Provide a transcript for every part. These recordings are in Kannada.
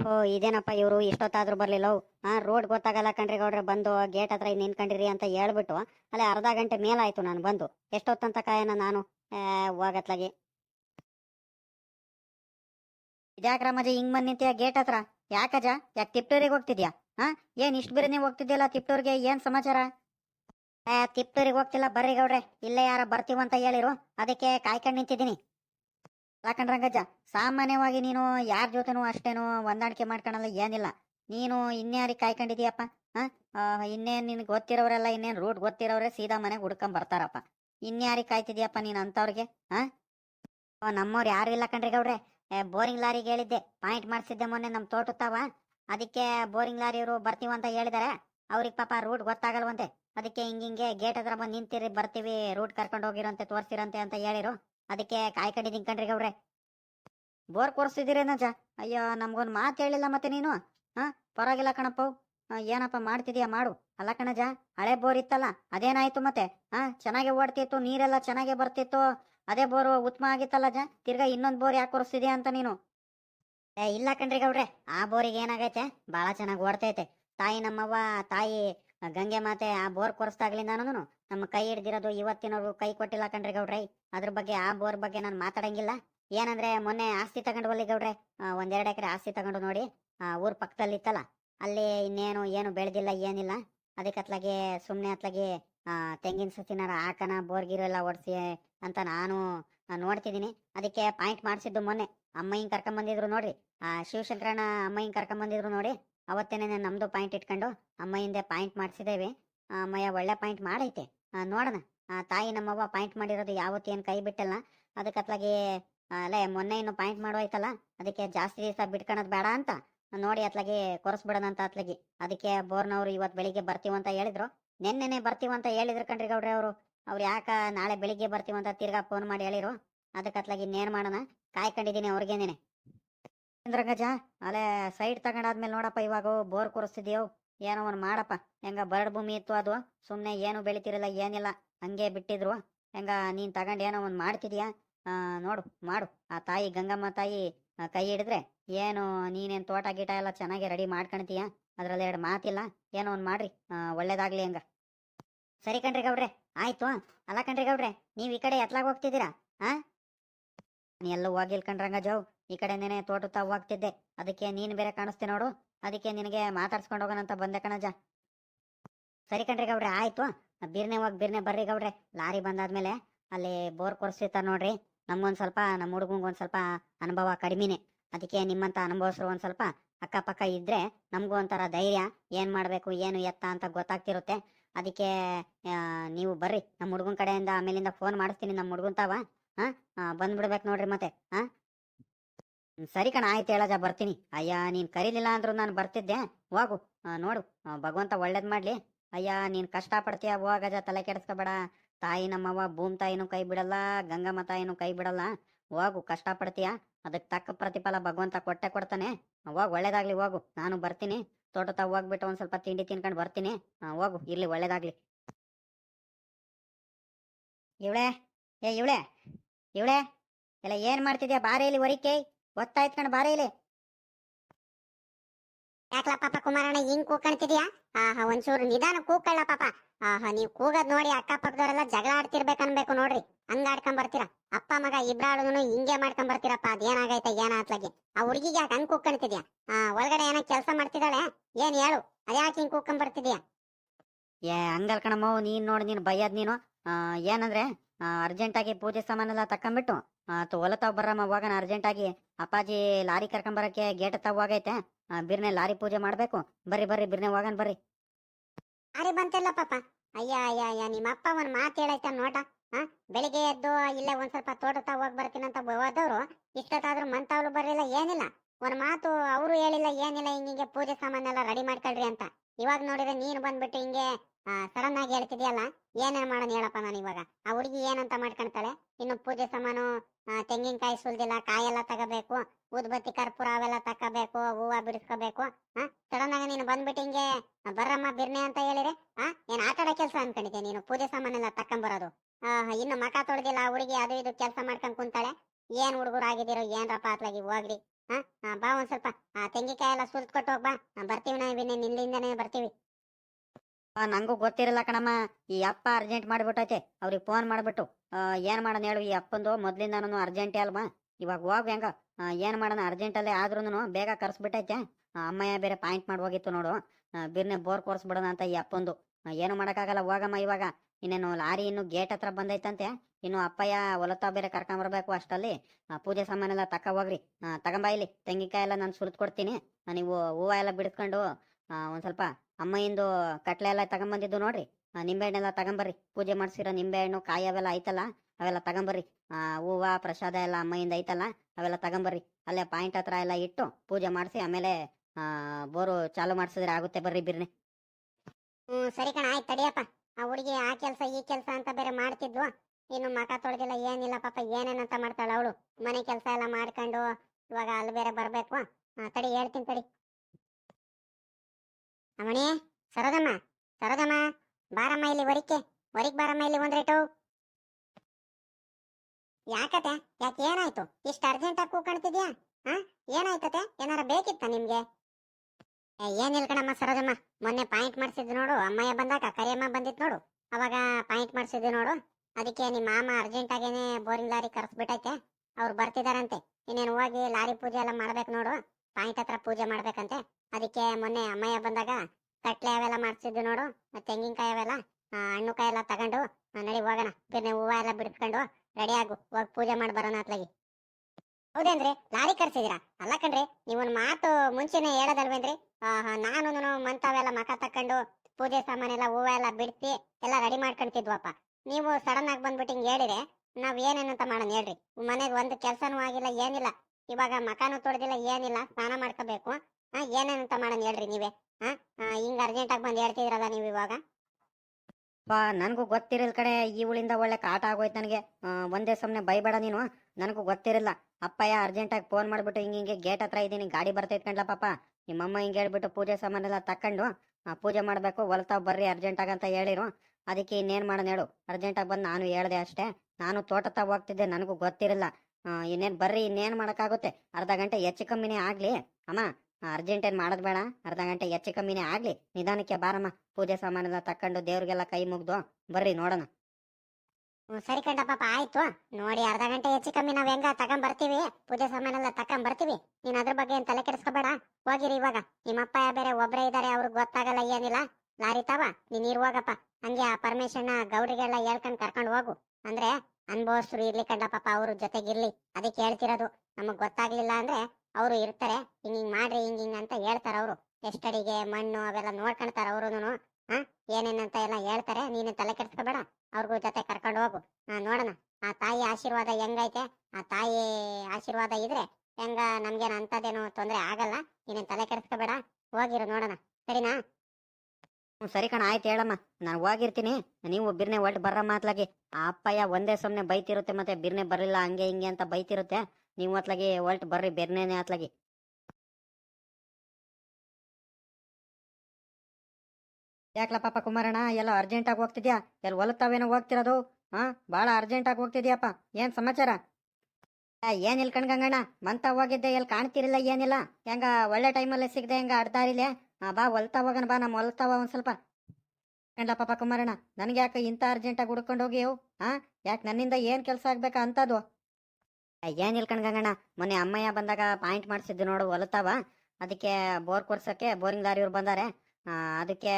ಓ ಇದೇನಪ್ಪ ಇವರು? ಇಷ್ಟೊತ್ತಾದ್ರೂ ಬರ್ಲಿಲ್ಲವು ಹಾ ರೋಡ್ ಗೊತ್ತಾಗಲ್ಲ ಕಣ್ರಿ ಗೌಡ್ರೆ. ಬಂದು ಗೇಟ್ ಹತ್ರ ನಿನ್ಕಂಡ್ರಿ ಅಂತ ಹೇಳ್ಬಿಟ್ಟು, ಅಲ್ಲೇ ಅರ್ಧ ಗಂಟೆ ಮೇಲಾಯ್ತು ನಾನು ಬಂದು. ಎಷ್ಟೊತ್ತಂತ ಕಾಯನ ನಾನು? ಹೋಗತ್ಲಾಗಿ. ಇದ್ಯಾಕ ರಾಮಜ ಹಿಂಗ್ ಬಂದ್ ನಿಂತೀಯ ಗೇಟ್ ಹತ್ರ? ಯಾಕಜ ಯಾಕೆ ತಿಪ್ಟೂರಿಗೆ ಹೋಗ್ತಿದ್ಯಾ? ಹಾ, ಏನ್ ಇಷ್ಟು ಬೇರೆ ನೀವು ಹೋಗ್ತಿದ್ಯಲ್ಲ ತಿಪ್ಟೂರ್ಗೆ? ಏನ್ ಸಮಾಚಾರ? ತಿಪ್ಟೂರಿಗೆ ಹೋಗ್ತಿಲ್ಲ ಬರ್ರಿ ಗೌಡ್ರೆ. ಇಲ್ಲೇ ಯಾರ ಬರ್ತೀವಂತ ಹೇಳಿರು. ಅದಕ್ಕೆ ಕಾಯ್ಕೊಂಡ್ ನಿಂತಿದ್ದೀನಿ. ಯಾಕಂಡ್ರಂಗಜ್ಜ ಸಾಮಾನ್ಯವಾಗಿ ನೀನು ಯಾರ ಜೊತೆನೂ ಅಷ್ಟೇನು ಹೊಂದಾಣಿಕೆ ಮಾಡ್ಕೊಳಲ್ಲ, ಏನಿಲ್ಲ. ನೀನು ಇನ್ಯಾರಿಗೆ ಕಾಯ್ಕೊಂಡಿದೀಯಪ್ಪ? ಹಾ? ಇನ್ನೇನ್ ನಿನ್ಗೆ ಗೊತ್ತಿರೋರೆಲ್ಲ, ಇನ್ನೇನ್ ರೂಟ್ ಗೊತ್ತಿರೋರೆ ಸೀದಾ ಮನೆಗೆ ಹುಡ್ಕೊಂಡ್ ಬರ್ತಾರಪ್ಪ. ಇನ್ಯಾರಿಗೆ ಕಾಯ್ತಿದ್ಯಪ್ಪ ನೀನು ಅಂಥವ್ರಿಗೆ ಹಾ? ನಮ್ಮವ್ರು ಯಾರು ಇಲ್ಲ ಕಣ್ರಿ ಗೌಡ್ರೆ. ಬೋರಿಂಗ್ ಲಾರಿಗೆ ಹೇಳಿದ್ದೆ. ಪಾಯಿಂಟ್ ಮಾಡಿಸಿದ್ದೆ ಮೊನ್ನೆ ನಮ್ಮ ತೋಟತ್ತಾವ. ಅದಕ್ಕೆ ಬೋರಿಂಗ್ ಲಾರಿಯವರು ಬರ್ತೀವಂತ ಹೇಳಿದಾರೆ. ಅವ್ರಿಗೆ ಪಾಪ ರೂಟ್ ಗೊತ್ತಾಗಲ್ವಂತೆ. ಅದಕ್ಕೆ ಹಿಂಗಿಂಗೆ ಗೇಟ್ ಹತ್ರ ಬಂದು ನಿಂತಿರಿ, ಬರ್ತೀವಿ, ರೂಟ್ ಕರ್ಕೊಂಡು ಹೋಗಿರಂತೆ, ತೋರಿಸಿರಂತೆ ಅಂತ ಹೇಳಿರು. ಅದಕ್ಕೆ ಕಾಯ್ಕೊಂಡಿದ್ದೀನಿ ಕಣ್ರಿ ಗೌಡ್ರೆ. ಬೋರ್ ಕೊರ್ಸಿದಿರೇನಜ್ಜ ಅಯ್ಯೋ, ನಮ್ಗೊಂದು ಮಾತು ಹೇಳಿಲ್ಲ ಮತ್ತೆ ನೀನು? ಹಾ? ಪರವಾಗಿಲ್ಲ ಕಣಪ್ಪ ಏನಪ್ಪ ಮಾಡ್ತಿದೀಯಾ ಮಾಡು. ಅಲ್ಲ ಕಣಜ ಹಳೆ ಬೋರ್ ಇತ್ತಲ್ಲ, ಅದೇನಾಯ್ತು ಮತ್ತೆ? ಹಾ? ಚೆನ್ನಾಗೆ ಓಡ್ತಿತ್ತು, ನೀರೆಲ್ಲ ಚೆನ್ನಾಗೆ ಬರ್ತಿತ್ತು. ಅದೇ ಬೋರ್ ಉತ್ತಮ ಆಗಿತ್ತಲ್ಲ ಜ ತಿರ್ಗಾ ಇನ್ನೊಂದ್ ಬೋರ್ ಯಾಕೆ ಕೊರ್ಸಿದ್ಯಾ ಅಂತ ನೀನು? ಏ, ಇಲ್ಲ ಕಣ್ರಿ ಗೌಡ್ರೆ. ಆ ಬೋರಿಗೆ ಏನಾಗೈತೆ? ಬಹಳ ಚೆನ್ನಾಗಿ ಓಡ್ತೈತೆ. ತಾಯಿ ನಮ್ಮವ್ವ, ತಾಯಿ ಗಂಗೆ ಮಾತೆ ಆ ಬೋರ್ ಕೊರ್ಸ್ದಾಗ್ಲಿಂದಾನು ನಮ್ಮ ಕೈ ಹಿಡ್ದಿರೋದು ಇವತ್ತಿನವರು ಕೈ ಕೊಟ್ಟಿಲ್ಲ ಕಣ್ರಿ ಗೌಡ್ರೆ. ಅದ್ರ ಬಗ್ಗೆ, ಆ ಬೋರ್ ಬಗ್ಗೆ ನಾನು ಮಾತಾಡಂಗಿಲ್ಲ. ಏನಂದ್ರೆ, ಮೊನ್ನೆ ಆಸ್ತಿ ತಗೊಂಡು ಗೌಡ್ರೆ. ಒಂದೆರಡು ಎಕರೆ ಆಸ್ತಿ ತಗೊಂಡು ನೋಡಿ ಊರ್ ಪಕ್ಕದಲ್ಲಿ ಇತ್ತಲ್ಲ ಅಲ್ಲಿ ಇನ್ನೇನು, ಏನು ಬೆಳೆದಿಲ್ಲ, ಏನಿಲ್ಲ. ಅದಕ್ಕೆ ಅತ್ಲಾಗೆ ಸುಮ್ಮನೆ ಅತ್ಲಾಗೆ ತೆಂಗಿನ ಸಸಿನಾರ ಹಾಕನ ಬೋರ್ಗಿರು ಎಲ್ಲ ಓಡಿಸಿ ಅಂತ ನಾನು ನೋಡ್ತಿದ್ದೀನಿ ಅದಕ್ಕೆ ಪಾಯಿಂಟ್ ಮಾಡಿಸಿದ್ದು ಮೊನ್ನೆ. ಅಮ್ಮ ಹಿಂಗ್ ಕರ್ಕೊಂಡ್ ಬಂದಿದ್ರು ನೋಡ್ರಿ. ಆ, ಶಿವಶಂಕರಣ್ಣ ಅಮ್ಮ ಹಿಂಗ್ ಕರ್ಕೊಂಡ್ ಬಂದಿದ್ರು ನೋಡಿ. ಅವತ್ತೇನೆ ನಮ್ದು ಪಾಯಿಂಟ್ ಇಟ್ಕೊಂಡು ಅಮ್ಮ ಹಿಂದೆ ಪಾಯಿಂಟ್ ಮಾಡಿಸಿದ್ದೇವೆ. ಅಮ್ಮಯ್ಯ ಒಳ್ಳೆ ಪಾಯಿಂಟ್ ಮಾಡೈತೆ. ನೋಡೋಣ. ಆ, ತಾಯಿ ನಮ್ಮವ್ವ ಪಾಯಿಂಟ್ ಮಾಡಿರೋದು ಯಾವತ್ತೇನು ಕೈ ಬಿಟ್ಟಲ್ಲ. ಅದಕ್ಕೆ ಅಲ್ಲೇ ಮೊನ್ನೆ ಇನ್ನು ಪಾಯಿಂಟ್ ಮಾಡೋಯ್ತಲ್ಲ ಅದಕ್ಕೆ ಜಾಸ್ತಿ ದಿವಸ ಬಿಟ್ಕೊಳೋದು ಬೇಡ ಅಂತ ನೋಡಿ ಅತ್ಲಾಗೆ ಕೊರಸ್ಬಿಡೋಣ ಅಂತ ಅತ್ಲಾಗಿ. ಅದಕ್ಕೆ ಬೋರ್ನವ್ರು ಇವತ್ತು ಬೆಳಿಗ್ಗೆ ಬರ್ತೀವಂತ ಹೇಳಿದ್ರು. ನೆನ್ನೆನೆ ಬರ್ತೀವಂತ ಹೇಳಿದ್ರು ಕಣ್ರಿ ಗೌಡ್ರಿ ಅವರು. ಅವ್ರು ಯಾಕ ನಾಳೆ ಬೆಳಿಗ್ಗೆ ಬರ್ತೀವಂತ ತಿರ್ಗಾ ಫೋನ್ ಮಾಡಿ ಹೇಳಿರು. ಅದಕ್ಕೆ ಅತ್ಲಾಗಿ ಇನ್ನೇನು ಮಾಡೋಣ. ಕಾಯ್ಕೊಂಡಿದ್ದೀನಿ ಅವ್ರಿಗೇನೇನೆ. ಚಂದ್ರಗಜ ಅಲ್ಲೇ ಸೈಡ್ ತಗೊಂಡಾದ್ಮೇಲೆ ನೋಡಪ್ಪ ಇವಾಗ ಬೋರ್ ಕೊರಿಸ್ತಿದ್ಯೋ. ಏನೋ ಒಂದು ಮಾಡಪ್ಪ. ಹೆಂಗ ಬರಡ್ ಭೂಮಿ ಇತ್ತು ಅದು. ಸುಮ್ಮನೆ ಏನು ಬೆಳಿತಿರಲ್ಲ, ಏನಿಲ್ಲ. ಹಂಗೆ ಬಿಟ್ಟಿದ್ರು. ಹೆಂಗ ನೀನ್ ತಗೊಂಡ್ ಏನೋ ಒಂದು ಮಾಡ್ತಿದ್ಯಾ? ನೋಡು, ಮಾಡು. ಆ ತಾಯಿ, ಗಂಗಮ್ಮ ತಾಯಿ ಕೈ ಹಿಡಿದ್ರೆ ಏನು, ನೀನೇನ್ ತೋಟ ಗೀಟ ಎಲ್ಲ ಚೆನ್ನಾಗಿ ರೆಡಿ ಮಾಡ್ಕೊಳ್ತೀಯ ಅದ್ರಲ್ಲಿ ಎರಡು ಮಾತಿಲ್ಲ. ಏನೋ ಒಂದು ಮಾಡ್ರಿ. ಒಳ್ಳೇದಾಗ್ಲಿ ಹೆಂಗ. ಸರಿ ಕಣ್ರಿ ಗೌಡ್ರೆ. ಆಯ್ತು. ಅಲ್ಲ ಕಣ್ರಿ ಗೌಡ್ರೆ, ನೀವ್ ಈ ಕಡೆ ಎತ್ಲಾಗ ಹೋಗ್ತಿದ್ದೀರಾ? ಆ? ನೀ ಎಲ್ಲೂ ಹೋಗಿಲ್ ಕಣ್ರಂಗ ಜೋ. ಈ ಕಡೆನೇನೆ ತೋಟ ತಾವ್ ಹೋಗ್ತಿದ್ದೆ. ಅದಕ್ಕೆ ನೀನ್ ಬೇರೆ ಕಾಣಿಸ್ತೀನಿ ನೋಡು. ಅದಕ್ಕೆ ನಿನಗೆ ಮಾತಾಡ್ಸ್ಕೊಂಡು ಹೋಗೋಣ ಅಂತ ಬಂದೆ ಕಣಜ. ಸರಿ ಕಣ್ರಿ ಗೌಡ್ರೆ, ಆಯ್ತು. ಬಿರ್ನೆ ಹೋಗಿ ಬಿರ್ನೆ ಬರ್ರಿ ಗೌಡ್ರೆ. ಲಾರಿ ಬಂದಾದ್ಮೇಲೆ ಅಲ್ಲಿ ಬೋರ್ ಕೊರ್ಸಿರ್ತಾರ ನೋಡ್ರಿ. ನಮ್ಗೊಂದ್ ಸ್ವಲ್ಪ ನಮ್ಮ ಹುಡುಗಂಗ್ ಒಂದ್ ಸ್ವಲ್ಪ ಅನುಭವ ಕಡಿಮೆನೆ. ಅದಕ್ಕೆ ನಿಮ್ಮಂತ ಅನುಭವಿಸ್ರು ಒಂದ್ ಸ್ವಲ್ಪ ಅಕ್ಕಪಕ್ಕ ಇದ್ರೆ ನಮಗೂ ಒಂಥರ ಧೈರ್ಯ. ಏನ್ ಮಾಡ್ಬೇಕು, ಏನು ಎತ್ತ ಅಂತ ಗೊತ್ತಾಗ್ತಿರುತ್ತೆ. ಅದಕ್ಕೆ ನೀವು ಬರ್ರಿ. ನಮ್ಮ ಹುಡುಗನ್ ಕಡೆಯಿಂದ ಆಮೇಲಿಂದ ಫೋನ್ ಮಾಡಿಸ್ತೀನಿ. ನಮ್ಮ ಹುಡುಗನ್ ತಾವ. ಹಾ ಬಂದ್ಬಿಡ್ಬೇಕು ನೋಡ್ರಿ ಮತ್ತೆ. ಹಾ? ಸರಿ ಕಣ, ಆಯ್ತು ಹೇಳಜ ಬರ್ತೀನಿ. ಅಯ್ಯ, ನೀನ್ ಕರೀಲಿಲ್ಲ ಅಂದ್ರು ನಾನು ಬರ್ತಿದ್ದೆ. ಹೋಗು. ನೋಡು ಭಗವಂತ ಒಳ್ಳೇದ್ ಮಾಡ್ಲಿ. ಅಯ್ಯ, ನೀನ್ ಕಷ್ಟ ಪಡ್ತೀಯ ಹೋಗಜ ತಲೆ ಕೆಡಿಸ್ಕೋಬೇಡ. ತಾಯಿ ನಮ್ಮವ್ವ, ಭೂಮ್ ತಾಯಿನೂ ಕೈ ಬಿಡಲ್ಲ, ಗಂಗಮ್ಮ ತಾಯಿನೂ ಕೈ ಬಿಡಲ್ಲ. ಹೋಗು ಕಷ್ಟ ಪಡ್ತೀಯ ಅದಕ್ಕೆ ತಕ್ಕ ಪ್ರತಿಫಲ ಭಗವಂತ ಕೊಟ್ಟೆ ಕೊಡ್ತಾನೆ. ಹೋಗ್, ಒಳ್ಳೇದಾಗ್ಲಿ, ಹೋಗು. ನಾನು ಬರ್ತೀನಿ. ತೋಟ ತಾವ್ ಹೋಗ್ಬಿಟ್ಟು ಒಂದ್ ಸ್ವಲ್ಪ ತಿಂಡಿ ತಿನ್ಕೊಂಡು ಬರ್ತೀನಿ. ಹೋಗು, ಇರ್ಲಿ, ಒಳ್ಳೇದಾಗ್ಲಿ. ಇವಳೆ, ಏ, ಇವಳೆ ಇವಳೆ, ಎಲ್ಲ ಏನ್ ಮಾಡ್ತಿದ್ಯಾ? ಬಾರೆ ಇಲ್ಲಿ ಹೊರಿಕೆ ಗೊತ್ತಾಯ್ತು ಕಣ ಬಾರೆ ಇಲ್ಲಿ. ಯಾಕಲ ಪಾಪ ಕುಮಾರಣ್ಣ, ಹಿಂಗ್ ಕೂಕಣ್ತಿದ್ಯಾ? ಆಹಾ, ಒಂಚೂರು ನಿಧಾನ ಕೂಕಳ್ಳ ಪಾಪ. ಆಹಾ, ನೀವ್ ಕೂಗದ್ ನೋಡಿ ಅಕ್ಕಪಕ್ಕದವರೆಲ್ಲ ಜಗಳ ಆಡ್ತಿರ್ಬೇಕು ಅನ್ಬೇಕು ನೋಡ್ರಿ. ಹಂಗ ಆಡ್ಕೊಂಡ್ ಬರ್ತೀರಾ ಅಪ್ಪ, ಮಗ ಇಬ್ರಾಡುನು ಹಿಂಗೆ ಮಾಡ್ಕೊಂಡ್ ಬರ್ತೀರಪ್ಪ ಅದೇನಾಗೈತೆ, ಏನಾತ್ಲಾಗೆ? ಆ ಹುಡುಗಿಗೆ ಯಾಕೆ ಹಂಗ್ ಕೂಕಣ್ತಿದ್ಯಾ? ಆ, ಒಳಗಡೆ ಏನೋ ಕೆಲಸ ಮಾಡ್ತಿದ್ದಾಳೆ ಏನ್ ಹೇಳು? ಅದ್ಯಾಕೆ ಹಿಂಗ್ ಕೂಕೊಂಡ್ ಬರ್ತಿದ್ಯಾ ಏ, ಹಂಗಲ್ ಕಣಮ್ಮ, ನೀನ್ ನೋಡಿ, ನೀನ್ ಬೈಯದ್ ನೀನು. ಏನಂದ್ರೆ ಅರ್ಜೆಂಟ್ ಆಗಿ ಪೂಜೆ ಸಾಮಾನೆಲ್ಲ ತಕೊಂಡ್ಬಿಟ್ಟು ಆತು ಹೊಲ ತಾವ್ ಬರ್ರಮ್ಮ ಹೋಗೋಣ. ಅರ್ಜೆಂಟ್ ಆಗಿ ಅಪ್ಪಾಜಿ ಲಾರಿ ಕರ್ಕೊಂಬರಕ್ಕೆ ಗೇಟ್ ತಾವ್ ಹೋಗೈತೆ. ಬಿರ್ನೆ ಲಾರಿ ಪೂಜೆ ಮಾಡ್ಬೇಕು. ಬರ್ರಿ ಬರ್ರಿ, ಬಿರ್ನೆ ಹೋಗನ್ ಬರ್ರಿ. ಅರೆ, ಬಂತಿಲ್ಲ ಪಾಪ. ಅಯ್ಯ ಅಯ್ಯ ಅಯ್ಯ, ನಿಮ್ಮ ಅಪ್ಪ ಒಂದ್ ಮಾತು ಹೇಳೈತ ನೋಟ ಹಾ ಬೆಳಿಗ್ಗೆ ಎದ್ದು ಇಲ್ಲೇ ಒಂದ್ ಸ್ವಲ್ಪ ತೋಟ ತಾವ್ ಹೋಗಿ ಬರ್ತೀನಿ ಅಂತ ಹೋದವ್ರು, ಇಷ್ಟೊತ್ತಾದ್ರೂ ಮಂತಾವ್ಲು ಬರಲಿಲ್ಲ, ಏನಿಲ್ಲ. ಒಂದ್ ಮಾತು ಅವರು ಹೇಳಿಲ್ಲ, ಏನಿಲ್ಲ ಹಿಂಗಿಂಗೆ ಪೂಜೆ ಸಾಮಾನೆಲ್ಲ ರೆಡಿ ಮಾಡ್ಕೊಳ್ರಿ ಅಂತ. ಇವಾಗ ನೋಡಿದ್ರೆ ನೀನು ಬಂದ್ಬಿಟ್ಟು ಹಿಂಗೆ ಸಡನ್ ಆಗಿ ಹೇಳ್ತಿದ್ಯಲ್ಲ, ಏನೇನ್ ಮಾಡೋಣ ಹೇಳಪ್ಪ ನಾನು ಇವಾಗ? ಆ ಹುಡುಗಿ ಏನಂತ ಮಾಡ್ಕೊಂತಾಳೆ? ಇನ್ನು ಪೂಜೆ ಸಾಮಾನು ತೆಂಗಿನಕಾಯಿ ಸುಲ್ದಿಲ್ಲ, ಕಾಯೆಲ್ಲ ತಗೋಬೇಕು, ಊದ್ಬತ್ತಿ ಕರ್ಪೂರ ಅವೆಲ್ಲ ತಕ್ಕಬೇಕು, ಹೂವ ಬಿಡಿಸ್ಕೋಬೇಕು ಹಾ ಸಡನ್ ಆಗಿ ನೀನು ಬಂದ್ಬಿಟ್ಟು ಹಿಂಗೆ ಬರ್ರಮ್ಮ ಬಿರ್ನೆ ಅಂತ ಹೇಳಿದ್ರೆ, ಆ? ಏನ್ ಆಟ ಆಡೋ ಕೆಲಸ ಅನ್ಕೊಂಡಿದ್ದೆ ನೀನು? ಪೂಜೆ ಸಾಮಾನೆಲ್ಲ ತಕೊಂಬರೋದು ಆ, ಇನ್ನು ಮಕ ಆ ಹುಡುಗಿ ಅದು ಇದು ಕೆಲಸ ಮಾಡ್ಕೊಂಡ್ ಕುಂತಾಳೆ. ಏನ್ ಹುಡುಗರು ಆಗಿದಿರೋ ಏನ್ರಪ್ಪ ಅತ್ಲಾಗಿ ಹೋಗ್ರಿ ಹಾ ಬಾ ಒಂದ್ ಸ್ವಲ್ಪ, ಆ ತೆಂಗಿನಕಾಯಿ ಎಲ್ಲ ಸುಲ್ತ್ ಕೊಟ್ಟು ಹೋಗ್ಬಾ ಬರ್ತೀವಿ ನಾವು ಇನ್ನೇ ನಿಲ್ಲಿಂದನೇ ಬರ್ತೀವಿ. ನಂಗೂ ಗೊತ್ತಿರಲ್ಲ ಕಣಮ್ಮ. ಈ ಅಪ್ಪ ಅರ್ಜೆಂಟ್ ಮಾಡಿಬಿಟ್ಟೈತೆ. ಅವ್ರಿಗೆ ಫೋನ್ ಮಾಡಿಬಿಟ್ಟು ಏನು ಮಾಡೋಣ ಹೇಳು, ಈ ಅಪ್ಪಂದು ಮೊದ್ಲಿಂದನೂ ಅರ್ಜೆಂಟೇ ಅಲ್ವಾ? ಇವಾಗ ಹೋಗ್ ಹೆಂಗ? ಏನು ಮಾಡೋಣ ಅರ್ಜೆಂಟಲ್ಲೇ ಆದ್ರೂ ಬೇಗ ಕರ್ಸ್ಬಿಟ್ಟೈತೆ. ಅಮ್ಮಯ್ಯ ಬೇರೆ ಪಾಯಿಂಟ್ ಮಾಡಿ ಹೋಗಿತ್ತು ನೋಡು ಬಿರ್ನೆ ಬೋರ್ ಕೊರ್ಸ್ಬಿಡೋಣ ಅಂತ ಈ ಅಪ್ಪಂದು. ಏನು ಮಾಡೋಕ್ಕಾಗಲ್ಲ, ಹೋಗಮ್ಮ ಇವಾಗ. ಇನ್ನೇನು ಲಾರಿ ಇನ್ನು ಗೇಟ್ ಹತ್ರ ಬಂದೈತಂತೆ. ಇನ್ನು ಅಪ್ಪಯ್ಯ ಹೊಲತ ಬೇರೆ ಕರ್ಕೊಂಬರ್ಬೇಕು ಅಷ್ಟಲ್ಲಿ. ಪೂಜೆ ಸಾಮಾನೆಲ್ಲ ತಕ ಹೋಗ್ರಿ. ತಗೊಂಬ ಇಲ್ಲಿ. ತೆಂಗಿನಕಾಯಿ ಎಲ್ಲ ನಾನು ಸುರಿದು ಕೊಡ್ತೀನಿ. ನೀವು ಹೂವ ಎಲ್ಲ ಬಿಡಿಸ್ಕೊಂಡು ಒಂದ್ ಸ್ವಲ್ಪ ಅಮ್ಮಯಿಂದು ಕಟ್ಲೆ ಎಲ್ಲ ತಗೊಂಬಂದಿದ್ದು ನೋಡ್ರಿ. ನಿಂಬೆಹಣ್ಣೆಲ್ಲ ತಗೊಂಬರ್ರಿ. ಪೂಜೆ ಮಾಡ್ಸಿರೋ ನಿಂಬೆಹಣ್ಣು, ಕಾಯಿ ಅವೆಲ್ಲ ಐತಲ್ಲ, ಅವೆಲ್ಲ ತಗೊಂಬರ್ರಿ. ಹೂವ, ಪ್ರಸಾದ ಎಲ್ಲ ಅಮ್ಮಯಿಂದ ಐತಲ್ಲ, ಅವೆಲ್ಲ ತಗೊಂಬರ್ರಿ. ಅಲ್ಲೇ ಪಾಯಿಂಟ್ ಹತ್ರ ಎಲ್ಲ ಇಟ್ಟು ಪೂಜೆ ಮಾಡಿಸಿ ಆಮೇಲೆ ಬೋರು ಚಾಲು ಮಾಡಿಸಿದ್ರೆ ಆಗುತ್ತೆ ಬರ್ರಿ ಬಿರ್ನೆ. ಹ್ಮ್, ಸರಿ ಕಣ, ಆಯ್ತು ತಡಿಯಪ್ಪ. ಆ ಹುಡುಗಿ ಆ ಕೆಲಸ, ಈ ಕೆಲಸ ಅಂತ ಬೇರೆ ಮಾಡ್ತಿದ್ವು. ಇನ್ನು ಮಕ ತೊಳೆದಿಲ್ಲ, ಏನಿಲ್ಲ ಪಾಪ ಏನೇನಂತ ಮಾಡ್ತಾಳ ಅವಳು. ಮನೆ ಕೆಲಸ ಎಲ್ಲ ಮಾಡ್ಕೊಂಡು ಇವಾಗ ಅಲ್ಲಿ ಬೇರೆ ಬರಬೇಕು. ತಡಿ ಹೇಳ್ತೀನಿ ತಡಿ. ಅಮಣಿ ಸರೋದಮ್ಮ ಸರೋದಮ್ಮ ಬಾರಮ್ಮ ಇಲ್ಲಿ ವರಿಕೆ ವರಿಕ್ ಬಾರಮ್ಮ ಇಲ್ಲಿ ಒಂದ್ರೇಟು ಯಾಕತೆ? ಯಾಕೆ ಏನಾಯ್ತು? ಇಷ್ಟು ಅರ್ಜೆಂಟ್ ಆಗಿ ಕೂಕಣ್ತಿದ್ಯಾ ಹಾ? ಏನಾಯ್ತತೆ? ಏನಾರ ಬೇಕಿತ್ತ ನಿಮ್ಗೆ? ಏನಿಲ್ಲ ಕಣಮ್ಮ ಸರೋಜಮ್ಮ ಮೊನ್ನೆ ಪಾಯಿಂಟ್ ಮಾಡಿಸಿದ್ದು ನೋಡು, ಅಮ್ಮಯ್ಯ ಬಂದಾಗ, ಕರಿಯಮ್ಮ ಬಂದಿತ್ತು ನೋಡು. ಅವಾಗ ಪಾಯಿಂಟ್ ಮಾಡಿಸಿದ್ದು ನೋಡು. ಅದಕ್ಕೆ ನಿಮ್ಮ ಮಾಮ ಅರ್ಜೆಂಟ್ ಆಗೇನೆ ಬೋರಿಂಗ್ ಲಾರಿ ಕರ್ಸ್ಬಿಟ್ಟೈತೆ. ಅವ್ರು ಬರ್ತಿದಾರಂತೆ. ಇನ್ನೇನು ಹೋಗಿ ಲಾರಿ ಪೂಜೆ ಎಲ್ಲ ಮಾಡ್ಬೇಕು ನೋಡು. ಪಾಯಿಂಟ್ ಹತ್ರ ಪೂಜೆ ಮಾಡ್ಬೇಕಂತೆ. ಅದಕ್ಕೆ ಮೊನ್ನೆ ಅಮ್ಮಯ್ಯ ಬಂದಾಗ ಕಟ್ಲೆ ಅವೆಲ್ಲ ಮಾಡಿಸಿದ್ದು ನೋಡು ತೆಂಗಿನಕಾಯಿ ಅವೆಲ್ಲ ಹಣ್ಣು ಕಾಯಿ ಎಲ್ಲ ತಗೊಂಡು ನಡಿ ಹೋಗೋಣ ಬಿರ್ನೆ ಹೂವ ಎಲ್ಲ ಬಿಡಿಸ್ಕೊಂಡು ರೆಡಿ ಆಗು, ಹೋಗ್ ಪೂಜೆ ಮಾಡಿ ಬರೋಣ ಅತ್ಲಾಗಿ. ಹೌದೇನ್ರಿ ಲಾರಿ ಕರ್ಸಿದಿರಾ ಅಲ್ಲ ಕಣ್ರಿ, ನೀವೊಂದು ಮಾತು ಮುಂಚೆನೆ ಹೇಳೋದಲ್ವೇನ್ರಿ? ನಾನು ಮಂತಾವೆಲ್ಲ ಮಕ ತಕೊಂಡು ಪೂಜೆ ಸಾಮಾನೆಲ್ಲ ಹೂವ ಎಲ್ಲ ಬಿಡಿಸಿ ಎಲ್ಲ ರೆಡಿ ಮಾಡ್ಕೊಂತಿದ್ವಪ್ಪ. ನೀವು ಸಡನ್ ಆಗಿ ಬಂದ್ಬಿಟ್ಟು ಹಿಂಗ್ ಹೇಳಿದ್ರೆ ನಾವ್ ಏನೇನಂತ ಮಾಡೋಣ ಹೇಳ್ರಿ. ಮನೆಗ್ ಒಂದು ಕೆಲ್ಸನೂ ಆಗಿಲ್ಲ, ಏನಿಲ್ಲ. ಇವಾಗ ಮಕಾನು ತೊಡ್ದಿಲ್ಲ ಏನಿಲ್ಲ ಸ್ನಾನ ಮಾಡ್ಕೋಬೇಕು. ಹಾ ಏನೇನಂತ ಮಾಡೋಣ ಹೇಳ್ರಿ ನೀವೇ. ಹಾ ಹಿಂಗ್ ಅರ್ಜೆಂಟ್ ಆಗಿ ಬಂದು ಹೇಳ್ತಿದ್ರಲ್ಲ ನೀವು ಇವಾಗ? ಪಾ ನನಗೂ ಗೊತ್ತಿರಲ್ ಕಡೆ ಈ ಉಳಿಂದ ಒಳ್ಳೆ ಕಾಟ ಆಗೋಯ್ತು ನನಗೆ. ಒಂದೇ ಸಮನೆ ಬೈಬೇಡ ನೀನು. ನನಗೂ ಗೊತ್ತಿರಲ್ಲ. ಅಪ್ಪಯ್ಯ ಅರ್ಜೆಂಟಾಗಿ ಫೋನ್ ಮಾಡಿಬಿಟ್ಟು ಹಿಂಗೆ ಹಿಂಗೆ ಗೇಟ್ ಹತ್ರ ಇದ್ದೀನಿ ಗಾಡಿ ಬರ್ತೈತೆ ಕಂಡ್ಲ ಪಾಪ. ನಿಮ್ಮಮ್ಮ ಹಿಂಗೆ ಹೇಳ್ಬಿಟ್ಟು ಪೂಜೆ ಸಾಮಾನೆಲ್ಲ ತಕೊಂಡು ಆ, ಪೂಜೆ ಮಾಡಬೇಕು ಹೊಲ್ತಾ ಬರ್ರಿ ಅರ್ಜೆಂಟಾಗಿ ಅಂತ ಹೇಳಿರು. ಅದಕ್ಕೆ ಇನ್ನೇನು ಮಾಡೋಣ ಹೇಳು. ಅರ್ಜೆಂಟಾಗಿ ಬಂದು ನಾನು ಹೇಳ್ದೆ ಅಷ್ಟೇ. ನಾನು ತೋಟತ್ತ ಹೋಗ್ತಿದ್ದೆ ನನಗೂ ಗೊತ್ತಿರಲ್ಲ. ಇನ್ನೇನು ಬರ್ರಿ, ಇನ್ನೇನು ಮಾಡೋಕ್ಕಾಗುತ್ತೆ? ಅರ್ಧ ಗಂಟೆ ಹೆಚ್ಚು ಕಮ್ಮಿನೇ ಆಗಲಿ. ಅಮ್ಮ ಅರ್ಜೆಂಟ್ ಏನು ಮಾಡೋದು ಬೇಡ. ಅರ್ಧ ಗಂಟೆ ಹೆಚ್ಚು ಕಮ್ಮಿನೇ ಆಗಲಿ. ನಿಧಾನಕ್ಕೆ ಬಾರಮ್ಮ. ಪೂಜೆ ಸಾಮಾನೆಲ್ಲ ತಕೊಂಡು ದೇವ್ರಿಗೆಲ್ಲ ಕೈ ಮುಗ್ದು ಬರ್ರಿ ನೋಡೋಣ. ಸರಿ ಕಂಡ ಪಾಪ ಆಯ್ತು. ನೋಡಿ, ಅರ್ಧ ಗಂಟೆ ಹೆಚ್ಚು ಕಮ್ಮಿ ನಾವ್ ಹೆಂಗ ತಗೊಂಡ್ ಬರ್ತೀವಿ ಪೂಜೆ ಸಾಮಾನೆಲ್ಲ ತಕೊಂಡ್ ಬರ್ತೀವಿ ನೀನ್ ಅದ್ರ ಬಗ್ಗೆ ಏನ್ ತಲೆ ಕೆಡಿಸ್ಕೋಬೇಡ. ಹೋಗಿರಿ ಇವಾಗ. ನಿಮ್ಮಪ್ಪ ಬೇರೆ ಒಬ್ರೇ ಇದಾರೆ, ಅವ್ರಿಗೆ ಗೊತ್ತಾಗಲ್ಲ ಏನಿಲ್ಲ. ಲಾರಿ ತಾವ, ನೀನ್ ಇರುವಾಗಪ್ಪ. ಹಂಗೆ ಆ ಪರ್ಮಿಷನ್ ಗೌಡ್ರಿಗೆಲ್ಲ ಹೇಳ್ಕೊಂಡ್ ಕರ್ಕೊಂಡ್ ಹೋಗು. ಅಂದ್ರೆ ಅನ್ಭವಸ್ರು ಇರ್ಲಿ ಕಂಡ ಪಾಪ ಅವ್ರ ಜೊತೆಗಿರ್ಲಿ ಅದಕ್ಕೆ ಹೇಳ್ತಿರೋದು, ನಮಗ್ ಗೊತ್ತಾಗ್ಲಿಲ್ಲ ಅಂದ್ರೆ ಅವರು ಇರ್ತಾರೆ. ಹಿಂಗ್ ಹಿಂಗ್ ಮಾಡ್ರಿ, ಹಿಂಗ್ ಹಿಂಗ್ ಅಂತ ಹೇಳ್ತಾರ ಅವರು. ಎಷ್ಟಡಿಗೆ ಮಣ್ಣು ಅವೆಲ್ಲ ನೋಡ್ಕೊಂತಾರ ಅವ್ರುನು ಹಾ ಏನೇನಂತ ಎಲ್ಲ ಹೇಳ್ತಾರೆ. ನೀನು ತಲೆ ಕೆಡಿಸ್ಕೋಬೇಡ, ಅವ್ರಿಗೂ ಜೊತೆ ಕರ್ಕೊಂಡು ಹೋಗು. ಹಾ ನೋಡೋಣ. ಆ ತಾಯಿ ಆಶೀರ್ವಾದ ಹೆಂಗೈತೆ? ಆ ತಾಯಿ ಆಶೀರ್ವಾದ ಇದ್ರೆ ಹೆಂಗ ನಮ್ಗೇನು ಅಂತದೇನು ತೊಂದರೆ ಆಗಲ್ಲ. ನೀನೇನ್ ತಲೆ ಕೆಡಿಸ್ಕೋಬೇಡ. ಹೋಗಿರು, ನೋಡೋಣ. ಸರಿನಾ? ಸರಿ ಕಣ ಆಯ್ತು ಹೇಳಮ್ಮ. ನಾನು ಹೋಗಿರ್ತೀನಿ. ನೀವು ಬಿರ್ನೆ ಒಟ್ಟು ಬರ್ರ ಮಾತ್ಲಾಗಿ. ಆ ಅಪ್ಪಯ್ಯ ಒಂದೇ ಸೊಮ್ನೆ ಬೈತಿರುತ್ತೆ ಮತ್ತೆ ಬಿರ್ನೆ ಬರಲಿಲ್ಲ ಹಂಗೆ ಹಿಂಗೆ ಅಂತ ಬೈತಿರುತ್ತೆ. ನೀವು ಅತ್ಲಾಗಿ ಒಲ್ಟ್ ಬರ್ರಿ ಬೆರ್ನೇನೆ ಅತ್ಲಾಗಿ. ಯಾಕ್ಲ ಪಾಪ ಕುಮಾರಣ್ಣ ಎಲ್ಲ ಅರ್ಜೆಂಟಾಗಿ ಹೋಗ್ತಿದ್ಯಾ? ಎಲ್ಲ ಹೊಲತಾವೇನೋ ಹೋಗ್ತಿರೋದು? ಹಾ ಭಾಳ ಅರ್ಜೆಂಟಾಗಿ ಹೋಗ್ತಿದ್ಯಾಪ್ಪ. ಏನು ಸಮಾಚಾರ? ಆ, ಏನ್ ಇಲ್ಲ ಕಣ್ಗಂಗಣ್ಣ ಮಂತ ಹೋಗಿದ್ದೆ ಎಲ್ಲಿ ಕಾಣ್ತಿರಲಿಲ್ಲ ಏನಿಲ್ಲ. ಹೆಂಗ ಒಳ್ಳೆ ಟೈಮಲ್ಲೇ ಸಿಗದೆ ಹೆಂಗ ಅಡ್ದಾರಿಲೆ ಆ ಬಾ ಹೊಲ್ತಾ ಹೋಗೋಣ ಬಾ ನಮ್ಮ ಹೊಲ್ತಾವ ಒಂದು ಸ್ವಲ್ಪ. ಕಂಡ ಪಾಪ ಕುಮಾರಣ್ಣ ನನಗೆ ಯಾಕೆ ಇಂಥ ಅರ್ಜೆಂಟಾಗಿ ಹುಡ್ಕೊಂಡು ಹೋಗಿ ಹಾ ಯಾಕೆ ನನ್ನಿಂದ ಏನು ಕೆಲಸ ಆಗ್ಬೇಕಾ ಅಂತದು ಏನಿಲ್ಲ ಕಣ್ಗಂಗಣ್ಣ ಮೊನ್ನೆ ಅಮ್ಮಯ್ಯ ಬಂದಾಗ ಪಾಯಿಂಟ್ ಮಾಡಿಸಿದ್ದು ನೋಡು ಹೊಲತಾವ ಅದಕ್ಕೆ ಬೋರ್ ಕೊಡ್ಸೋಕ್ಕೆ ಬೋರಿಂಗ್ ದಾರಿಯವ್ರು ಬಂದಾರೆ. ಅದಕ್ಕೆ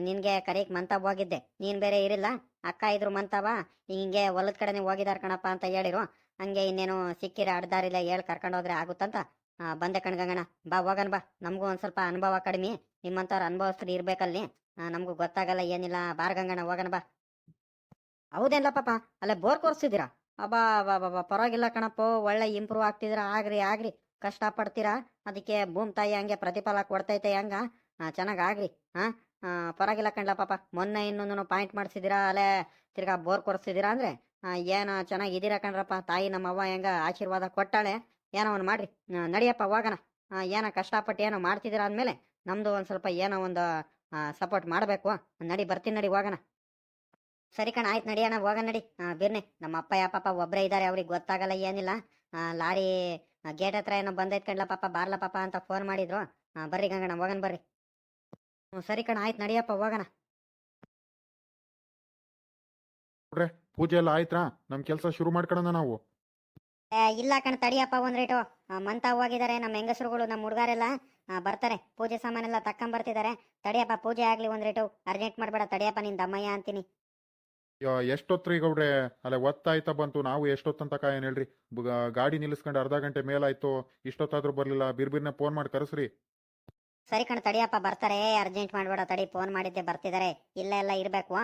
ನಿನಗೆ ಕರೆಯಕ್ ಮಂತಾವ್ ಹೋಗಿದ್ದೆ. ನೀನ್ ಬೇರೆ ಇರಿಲ್ಲ. ಅಕ್ಕ ಇದ್ರು ಮಂತಾವ ಹಿಂಗೆ ಹೊಲದ ಕಡೆನೇ ಹೋಗಿದಾರ ಕಣಪ್ಪ ಅಂತ ಹೇಳಿರು. ಹಂಗೆ ಇನ್ನೇನು ಸಿಕ್ಕಿರ ಅಡ್ದಾರಿಲ್ಲ ಹೇಳಿ ಕರ್ಕೊಂಡು ಹೋದ್ರೆ ಆಗುತ್ತಂತ. ಬಂದೆ ಕಣ್ಗಂಗಣ್ಣ. ಬಾ ಹೋಗಣ ಬಾ. ನಮಗೂ ಒಂದು ಸ್ವಲ್ಪ ಅನುಭವ ಕಡಿಮೆ. ನಿಮ್ಮಂಥವ್ರ ಅನುಭವಸ್ಥರು ಇರ್ಬೇಕಲ್ಲಿ. ನಮಗೂ ಗೊತ್ತಾಗಲ್ಲ, ಏನಿಲ್ಲ. ಬಾರ್ ಗಂಗಣ್ಣ ಹೋಗೋಣ ಬಾ. ಹೌದೇನ್ಲ ಪಾಪ? ಅಲ್ಲೇ ಬೋರ್ ಕೊರ್ಸಿದ್ದೀರಾ? ಅಬ್ಬಾ ಬಾ ಪರವಾಗಿಲ್ಲ ಕಣಪ್ಪ. ಒಳ್ಳೆ ಇಂಪ್ರೂವ್ ಆಗ್ತಿದ್ದೀರಾ? ಆಗ್ರಿ ಆಗ್ರಿ. ಕಷ್ಟ ಪಡ್ತೀರಾ? ಅದಕ್ಕೆ ಭೂಮ್ ತಾಯಿ ಹಂಗೆ ಪ್ರತಿಫಲ ಕೊಡ್ತೈತೆ ಹಂಗ. ಚೆನ್ನಾಗಿ ಆಗ್ರಿ. ಹಾಂ ಪರವಾಗಿಲ್ಲ ಕಣ್ಲ ಪಾಪ. ಮೊನ್ನೆ ಇನ್ನೊಂದು ಪಾಯಿಂಟ್ ಮಾಡಿಸಿದ್ದೀರಾ? ಅಲ್ಲೇ ತಿರ್ಗಾ ಬೋರ್ ಕೊರ್ಸಿದ್ದೀರಾ ಅಂದ್ರೆ? ಏನ ಚೆನ್ನಾಗಿದ್ದೀರಾ ಕಣ್ರಪ್ಪ? ತಾಯಿ ನಮ್ಮವ್ವ ಹೆಂಗ ಆಶೀರ್ವಾದ ಕೊಟ್ಟಾಳೆ? ಏನೋ ಒಂದು ಮಾಡ್ರಿ. ನಡಿಯಪ್ಪ ಹೋಗೋಣ. ಏನೋ ಕಷ್ಟಪಟ್ಟು ಏನೋ ಮಾಡ್ತಿದ್ದೀರ ಅಂದಮೇಲೆ ನಮ್ದು ಒಂದು ಸ್ವಲ್ಪ ಏನೋ ಒಂದು ಸಪೋರ್ಟ್ ಮಾಡಬೇಕು. ನಡಿ, ಬರ್ತೀನಿ ನಡಿ, ಹೋಗೋಣ. ಸರಿ ಕಣ, ಆಯ್ತು ನಡಿಯೋಣ ಹೋಗೋಣ ನಡಿ. ಬಿರ್ನೆ, ನಮ್ಮ ಅಪ್ಪ ಯಾ ಪಾಪ ಒಬ್ಬರೇ ಇದ್ದಾರೆ ಅವ್ರಿಗೆ ಗೊತ್ತಾಗಲ್ಲ ಏನಿಲ್ಲ. ಲಾರಿ ಗೇಟ್ ಹತ್ರ ಏನೋ ಬಂದೈತ್ ಕಣ್ಲ ಪಾಪ, ಬಾರ್ಲ ಪಾಪ ಅಂತ ಫೋನ್ ಮಾಡಿದ್ರು. ಬರ್ರಿ ಗಂಗಣ್ಣ, ಹೋಗೋಣ ಬರ್ರಿ. ಹ್ಞೂ ಸರಿ ಕಣ, ಆಯ್ತು ನಡಿಯಪ್ಪ, ಹೋಗೋಣ. ಪೂಜೆ ಎಲ್ಲ ಆಯ್ತಾ ನಮ್ಮ ಕೆಲಸ ಶುರು ಮಾಡ್ಕೊಳ್ಳೋಣ ನಾವು. ಇಲ್ಲ ಕಣ ತಡಿಯಪ್ಪ ಒಂದ್ ರೇಟು ಮಂತ ಹೋಗಿದ್ದಾರೆ ನಮ್ಮ ಹೆಂಗಸರುಗಳು ನಮ್ಮ ಹುಡುಗರೆಲ್ಲ. ಬರ್ತಾರೆ ಪೂಜೆ ಸಾಮಾನೆಲ್ಲ ತಕ್ಕಂಬ ಬರ್ತಿದ್ದಾರೆ ತಡಿಯಪ್ಪ ಪೂಜೆ ಆಗ್ಲಿ ಒಂದ್ ರೇಟು ಅರ್ಜೆಂಟ್ ಮಾಡ್ಬೇಡ ತಡಿಯಪ್ಪ ನಿನ್ ದಮ್ಮಯ್ಯ ಅಂತೀನಿ. ಎಷ್ಟೊತ್ರಿ ಗೌಡ್ರೆ? ಅಲ್ಲೇ ಒತ್ತಾಯ್ತಾ ಬಂತು ನಾವು ಎಷ್ಟೊತ್ತಂತ ಕಾಯನ್ ಹೇಳ್ರಿ? ಗಾಡಿ ನಿಲ್ಲಿಸ್ಕೊಂಡು ಅರ್ಧ ಗಂಟೆ ಮೇಲಾಯ್ತು ಇಷ್ಟೊತ್ತಾದ್ರೂ ಬರ್ಲಿಲ್ಲ ಬಿರ್ಬಿರ್ನೆ ಫೋನ್ ಮಾಡಿ ಕರೆಸ್ರಿ. ಸರಿ ಕಣ ತಡಿಯಪ್ಪ ಬರ್ತಾರೆ. ಅರ್ಜೆಂಟ್ ಮಾಡ್ಬೇಡ ತಡಿ ಫೋನ್ ಮಾಡಿದ್ದೆ ಬರ್ತಿದ್ದಾರೆ ಇಲ್ಲ ಎಲ್ಲ ಇರ್ಬೇಕು.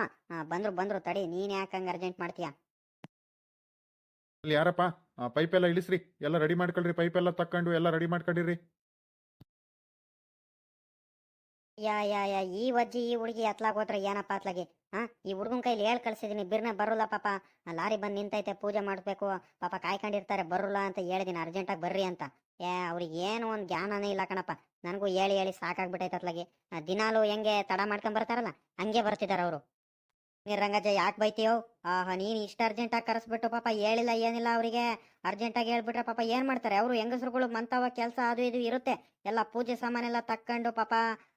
ಬಂದ್ರು ಬಂದ್ರು ತಡಿ ನೀನ್ ಯಾಕೆ ಹಂಗ ಅರ್ಜೆಂಟ್ ಮಾಡ್ತೀಯಾ? ಅಲ್ಲಿ ಯಾರಪ್ಪ? ಪೈಪ್ ಎಲ್ಲ ಇಳಿಸ್ರಿ. ಎಲ್ಲ ರೆಡಿ ಮಾಡ್ಕೊಳ್ರಿ. ಪೈಪ್ ಎಲ್ಲ ತಕೊಂಡು ಎಲ್ಲ ರೆಡಿ ಮಾಡ್ಕೊಂಡಿರಿ. ಯಾ ಯಾ ಯಾ, ಈ ವಜ್ಜಿ, ಈ ಹುಡುಗಿ ಅತ್ಲಾಗ್ ಹೋದ್ರೆ ಏನಪ್ಪ ಅತ್ಲಾಗಿ? ಹಾ ಈ ಹುಡುಗನ ಕೈಲಿ ಹೇಳ್ ಕಳ್ಸಿದೀನಿ. ಬಿರ್ನೆ ಬರೋಲ್ಲ ಪಾಪ. ಲಾರಿ ಬಂದು ನಿಂತೈತೆ, ಪೂಜೆ ಮಾಡಬೇಕು. ಪಾಪ ಕಾಯ್ಕೊಂಡಿರ್ತಾರೆ, ಬರೋಲ್ಲ ಅಂತ ಹೇಳಿದೀನಿ. ಅರ್ಜೆಂಟಾಗಿ ಬರ್ರಿ ಅಂತ. ಏ, ಅವ್ರಿಗೆ ಏನು ಒಂದ್ ಜ್ಞಾನನೇ ಇಲ್ಲ ಕಣಪ್ಪ. ನನಗೂ ಹೇಳಿ ಹೇಳಿ ಸಾಕಾಗ್ಬಿಟ್ಟೈತೆ ಅತ್ಲಾಗಿ. ದಿನಾಲೂ ಹೆಂಗೆ ತಡ ಮಾಡ್ಕೊಂಡ್ ಬರ್ತಾರಲ್ಲ, ಹಂಗೆ ಬರ್ತಿದಾರ ಅವರು. ನೀ ರಂಗಜ್ಜ ಯಾಕೆ ಬೈತೀಯೋ? ಆಹಾ, ನೀನು ಇಷ್ಟು ಅರ್ಜೆಂಟಾಗಿ ಕರೆಸ್ಬಿಟ್ಟು ಪಾಪ ಹೇಳಿಲ್ಲ, ಏನಿಲ್ಲ ಅವರಿಗೆ. ಅರ್ಜೆಂಟಾಗಿ ಹೇಳ್ಬಿಟ್ರೆ ಪಾಪ ಏನ್ ಮಾಡ್ತಾರೆ? ಅವರು ಹೆಂಗಸರುಗಳು ಮಂತವ ಕೆಲಸ ಅದು ಇದು ಇರುತ್ತೆ. ಎಲ್ಲ ಪೂಜೆ ಸಾಮಾನೆಲ್ಲ ತಕ್ಕೊಂಡು ಪಾಪ,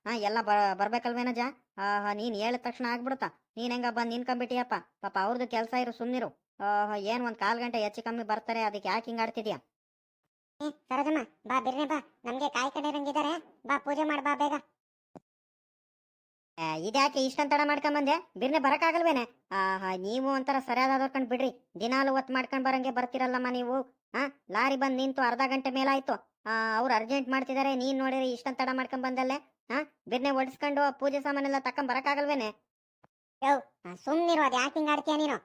ಹಾ, ಎಲ್ಲ ಬ ಬರ್ಬೇಕಲ್ವೇನಜ ಆಹಾ, ನೀನ್ ಹೇಳಿದ ತಕ್ಷಣ ಆಗ್ಬಿಡುತ್ತಾ? ನೀನ್ ಹೆಂಗ ಬಂದ್ ನಿನ್ಕೊಂಬಿಟ್ಟಿಯಪ್ಪ ಪಾಪ ಅವ್ರದ್ದು ಕೆಲಸ ಇರು ಸುಮ್ಮನಿರು ಆಹಾ, ಏನ್ ಒಂದ್ ಕಾಲ್ ಗಂಟೆ ಹೆಚ್ಚು ಕಮ್ಮಿ ಬರ್ತಾರೆ ಅದಕ್ಕೆ ಯಾಕೆ ಹಿಂಗೆ ಆಡ್ತಿದ್ಯಾ? ಸರೋಜಮ್ಮ, ಬಾ ಬಿರ್ನೆ ಬಾ. ನಮಗೆ ಕಾಯಿ ಕಡಿರಂಗಿದ್ದಾರೆ ಬಾ, ಪೂಜೆ ಮಾಡಿ, ಬಾ, ಬೇಗ. ಇದ್ಯಾಕೆ ಇಷ್ಟಂತ ತಡ ಮಾಡ್ಕೊಂಬಂದೆ? ಬಿರ್ನೆ ಆಹಾ, ನೀವು ಒಂಥರ ಸರಿಯಾದ ಕಂಡು ಬಿಡ್ರಿ. ದಿನಾಲು ಒತ್ತು ಮಾಡ್ಕೊಂಡ್ ಬರಂಗೆ ಬರ್ತಿರಲ್ಲಮ್ಮ ನೀವು ಹಾ ಲಾರಿ ಬಂದು ನಿಂತು ಅರ್ಧ ಗಂಟೆ ಮೇಲಾಯ್ತು. ಆ, ಅವ್ರು ಅರ್ಜೆಂಟ್ ಮಾಡ್ತಿದಾರೆ, ನೀನ್ ನೋಡಿರಿ ಇಷ್ಟಂತ ತಡ ಮಾಡ್ಕೊಂಡ್ ಬಂದಲ್ಲೇ ಹಾ ಬಿರ್ನೆ ಒಡಿಸ್ಕೊಂಡು ಪೂಜೆ ಸಾಮಾನೆಲ್ಲ ತಕೊಂಡ್ ಬರಕ್ಕಾಗಲ್ವೇನೆ? ಸುಮ್ನಿರು ಅದ್ ಯಾಕೆ ಹಿಂಗ್ ಆಡ್ತೀಯ ನೀನು?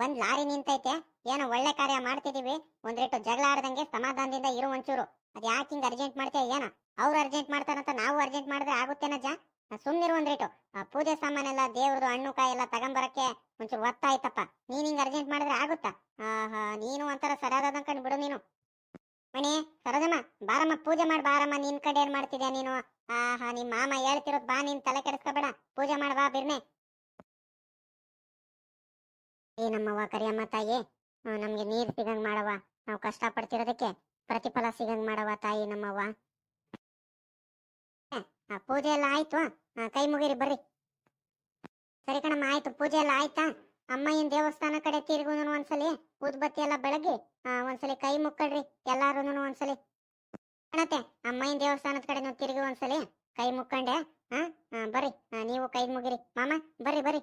ಬಂದ್ ಲಾರಿ ನಿಂತೈತೆ, ಏನೋ ಒಳ್ಳೆ ಕಾರ್ಯ ಮಾಡ್ತಿದೀವಿ, ಒಂದ್ ಜಗಳ ಆಡ್ದಂಗೆ ಸಮಾಧಾನದಿಂದ ಇರು ಒಂಚೂರು. ಅದ್ ಯಾಕೆ ಹಿಂಗ್ ಅರ್ಜೆಂಟ್ ಮಾಡ್ತೀಯ, ಏನೋ? ಅವ್ರು ಅರ್ಜೆಂಟ್ ಮಾಡ್ತಾರಂತ ನಾವು ಅರ್ಜೆಂಟ್ ಮಾಡಿದ್ರೆ ಆಗುತ್ತೇನಜ್ಜ ಆ, ಸುಮ್ನಿರು ಒಂದ್ ರೇಟು. ಪೂಜೆ ಸಾಮಾನೆಲ್ಲ ದೇವ್ರದು ಹಣ್ಣು ಕಾಯಿ ಎಲ್ಲ ತಗೊಂಬರಕ್ಕೆ ಒಂಚೂರು ಒತ್ತಾಯ್ತಪ್ಪ ನೀನ್ ಹಿಂಗ್ ಅರ್ಜೆಂಟ್ ಮಾಡಿದ್ರೆ ಆಗುತ್ತಾ? ಆಹಾ ನೀನು ಒಂಥರ ಸರಿಯಾದ ಕಂಡು ಬಿಡು ನೀನು. ಮಣಿ ಸರೋಜಮ್ಮ ಬಾರಮ್ಮ ಪೂಜೆ ಮಾಡಿ ಬಾರಮ್ಮ ನಿನ್ ಕಡೆ ಏನ್ ಮಾಡ್ತಿದ್ಯಾ ನೀನು? ಆಹಾ ನಿಮ್ ಮಾಮ ಹೇಳ್ತಿರೋದ್ ಬಾ ನೀನ್ ತಲೆ ಕೆಡಿಸ್ಕೋಬೇಡ. ಪೂಜೆ ಮಾಡ್ ಬಾ ಬಿರ್ನೆ. ನಮ್ಮವ್ವ ಕರಿಯಮ್ಮ ತಾಯಿ. ನಮ್ಗೆ ನೀರ್ ಸಿಗಂಗ್ ಮಾಡವ ನಾವು ಕಷ್ಟ ಪಡ್ತಿರೋದಕ್ಕೆ ಪ್ರತಿಫಲ ಸಿಗಂಗ್ ಮಾಡವ ತಾಯಿ ನಮ್ಮವ್ವ. ಪೂಜೆ ಎಲ್ಲ ಆಯ್ತು ಕೈ ಮುಗಿರಿ, ಬರ್ರಿ. ಸರಿ ಕಣಮ್ಮ, ಆಯ್ತು, ಪೂಜೆ ಎಲ್ಲ ಆಯ್ತಾ? ಅಮ್ಮಯ್ಯನ ದೇವಸ್ಥಾನ ಕಡೆ ತಿರುಗುನು ಒಂದ್ಸಲಿ ಊದ್ಬತ್ತಿ ಎಲ್ಲ ಬೆಳಗ್ಗೆ ಒಂದ್ ಒಂದ್ಸಲಿ ಕೈ ಮುಕ್ಕಳ್ರಿ ಎಲ್ಲಾರುನು ಒಂದ್ಸಲಿ. ಕಣತೆ ಅಮ್ಮಯ್ಯನ ದೇವಸ್ಥಾನದ ಕಡೆ ತಿರುಗಿ ಒಂದ್ಸಲಿ, ಕೈ ಮುಕ್ಕಂಡೆ ಹಾ ಬರ್ರಿ ನೀವು ಕೈ ಮುಗಿರಿ. ಮಾಮ, ಬರ್ರಿ ಬರ್ರಿ.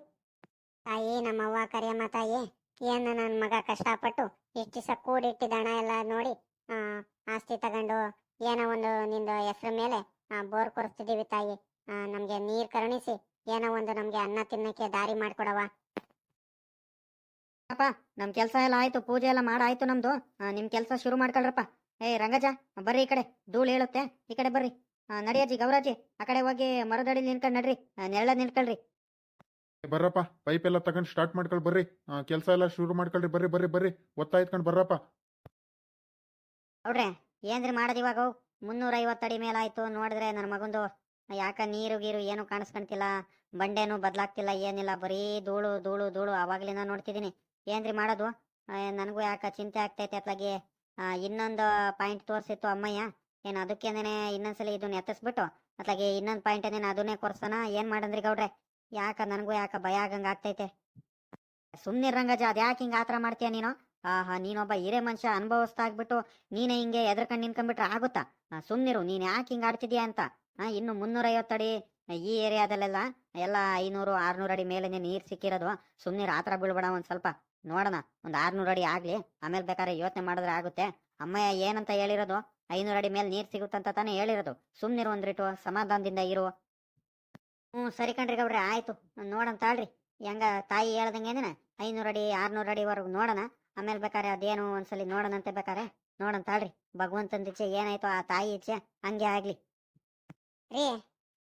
ತಾಯಿ ನಮ್ಮವ್ವ ಕರಿಯಮ್ಮ ತಾಯಿ, ಏನ ನನ್ನ ಮಗ ಕಷ್ಟಪಟ್ಟು ಇಷ್ಟು ದಿವಸ ಕೂಡಿಟ್ಟಿದ್ದ ಹಣ ಎಲ್ಲ ನೋಡಿ ಆಸ್ತಿ ತಗೊಂಡು ಏನೋ ಒಂದು ನಿಂದು ಹೆಸರು ಮೇಲೆ ಬೋರ್ ಕೊರಿಸ್ತಿದೀವಿ ತಾಯಿ. ನಮಗೆ ನಮ್ಗೆ ನೀರ್ ಕರುಣಿಸಿ. ಏನೋ ಒಂದು ನಮ್ಗೆ ಅನ್ನ ತಿನ್ನಕ್ಕೆ ದಾರಿ ಮಾಡ್ಕೊಡವ ಅಪ್ಪ ನಮ್ ಕೆಲ್ಸ ಎಲ್ಲ ಆಯ್ತು ಪೂಜೆ ಎಲ್ಲ ಮಾಡಾಯ್ತು ನಮ್ದು. ನಿಮ್ ಕೆಲ್ಸ ಶುರು ಮಾಡ್ಕೊಳ್ರಪ್ಪ. ಏ ರಂಗಜ ಬರ್ರಿ ಈ ಕಡೆ. ಧೂಳು ಹೇಳುತ್ತೆ. ಈ ಕಡೆ ಬರ್ರಿ. ಆ, ನಡಿಯಜ್ಜಿ ಗೌರಾಜಿ ಆ ಕಡೆ ಹೋಗಿ ಮರದಡಿ ನಿಂತ್ಕೊಂಡ್ ನಡ್ರಿ. ನೆರಳ ನಿಂತ್ಕೊಳ್ರಿ. ಬರ್ರಪ್ಪ ಪೈಪ್ ಎಲ್ಲ ತಗೊಂಡ್ ಸ್ಟಾರ್ಟ್ ಮಾಡ್ಕೊಳ್ ಬರ್ರಿ. ಕೆಲಸ ಎಲ್ಲ ಶುರು ಮಾಡ್ಕೊಳ್ರಿ ಬರ್ರಿ ಬರ್ರಿ ಬರ್ರಿ. ಒತ್ತಾಯ್ತ್ಕೊಂಡು ಬರ್ರಪ್ಪ. ನೋಡ್ರೆ ಏನ್ರಿ ಮಾಡೋದು ಇವಾಗ ಮುನ್ನೂರ ಅಡಿ ಮೇಲಾಯ್ತು. ನೋಡಿದ್ರೆ ನನ್ನ ಮಗಂದು, ಯಾಕ ನೀರು ಗೀರು ಏನು ಕಾಣಿಸ್ಕೊಂತಿಲ್ಲ ಬಂಡೆನು ಬದ್ಲಾಗ್ತಿಲ್ಲ, ಏನಿಲ್ಲ, ಬರೀ ಧೂಳು ಧೂಳು ಧೂಳು ಅವಾಗ್ಲಿಂದ ನೋಡ್ತಿದ್ದೀನಿ ಏನ್ರಿ ಮಾಡೋದು? ನನಗೂ ಯಾಕ ಚಿಂತೆ ಆಗ್ತೈತೆ ಅತ್ಲಾಗಿ? ಇನ್ನೊಂದು ಪಾಯಿಂಟ್ ತೋರಿಸಿತ್ತು ಅಮ್ಮಯ್ಯ. ಏನು ಅದಕ್ಕೇನೆ ಇನ್ನೊಂದ್ಸಲ ಇದನ್ನ ಎತ್ತಿಸ್ಬಿಟ್ಟು, ಅತ್ಲಾಗಿ ಇನ್ನೊಂದು ಪಾಯಿಂಟ್ ಏನೇನು ಅದನ್ನೇ ಕೊರ್ಸೋಣ ಏನ್ ಮಾಡಂದ್ರಿ ಗೌಡ್ರೆ? ಯಾಕ ನನಗೂ ಯಾಕ ಭಯ ಆಗಂಗ ಆಗ್ತೈತೆ ಸುಮ್ನೆ ರಂಗಜ ಅದ್ ಯಾಕೆ ಹಿಂಗ ಆತರ ಮಾಡ್ತೀಯ ನೀನು? ಆಹಾ, ನೀನೊಬ್ಬ ಹಿರೇ ಮನುಷ್ಯ ಅನುಭವಿಸ್ತಾ ಆಗ್ಬಿಟ್ಟು ನೀನೇ ಹಿಂಗೆ ಎದ್ರಕಂಡು ನಿಂತ್ಕೊಂಡ್ಬಿಟ್ರೆ ಆಗುತ್ತಾ? ಸುಮ್ನಿರು, ನೀನ್ ಯಾಕೆ ಹಿಂಗ ಆಡ್ತಿದ್ಯಾ ಅಂತ? ಇನ್ನು ಮುನ್ನೂರ ಐವತ್ತಡಿ ಈ ಏರಿಯಾದಲ್ಲೆಲ್ಲ ಎಲ್ಲ ಐನೂರು, ಆರ್ನೂರು ಅಡಿ ಮೇಲೆ ನೀರ್ ಸಿಕ್ಕಿರೋದು. ಸುಮ್ನಿರು, ಆತರ ಬೀಳ್ಬೇಡ, ಒಂದ್ ಸ್ವಲ್ಪ ನೋಡೋಣ. ಒಂದ್ ಆರ್ನೂರು ಅಡಿ ಆಗ್ಲಿ, ಆಮೇಲೆ ಬೇಕಾದ್ರೆ ಯೋಚನೆ ಮಾಡಿದ್ರೆ ಆಗುತ್ತೆ. ಅಮ್ಮಯ್ಯ ಏನಂತ ಹೇಳಿರೋದು? ಐನೂರು ಅಡಿ ಮೇಲೆ ನೀರ್ ಸಿಗುತ್ತಂತ ತಾನೇ ಹೇಳಿರೋದು. ಸುಮ್ನಿರು ಒಂದ್ರಿಟ್ಟು ಸಮಾಧಾನದಿಂದ ಇರು. ಹ್ಞೂ, ಸರಿ ಕಣ್ರಿ ಆಯ್ತು. ನೋಡೋಣ ತಾಳ್ರಿ. ಹೆಂಗ ತಾಯಿ ಹೇಳ್ದಂಗೇನ ಐನೂರು ಅಡಿ, ಆರ್ನೂರು ಅಡಿವರೆಗೂ ನೋಡೋಣ. ಆಮೇಲೆ ಬೇಕಾರೆ ಅದೇನು ಒಂದ್ಸಲಿ ನೋಡೋಣಂತೆ ಬೇಕಾರೆ. ನೋಡೋಣ ತಾಳ್ರಿ. ಭಗವಂತನ ಇಚ್ಛೆ ಏನಾಯ್ತು ಆ ತಾಯಿ ಇಚ್ಛೆ ಹಂಗೆ ಆಗ್ಲಿ. ರೀ,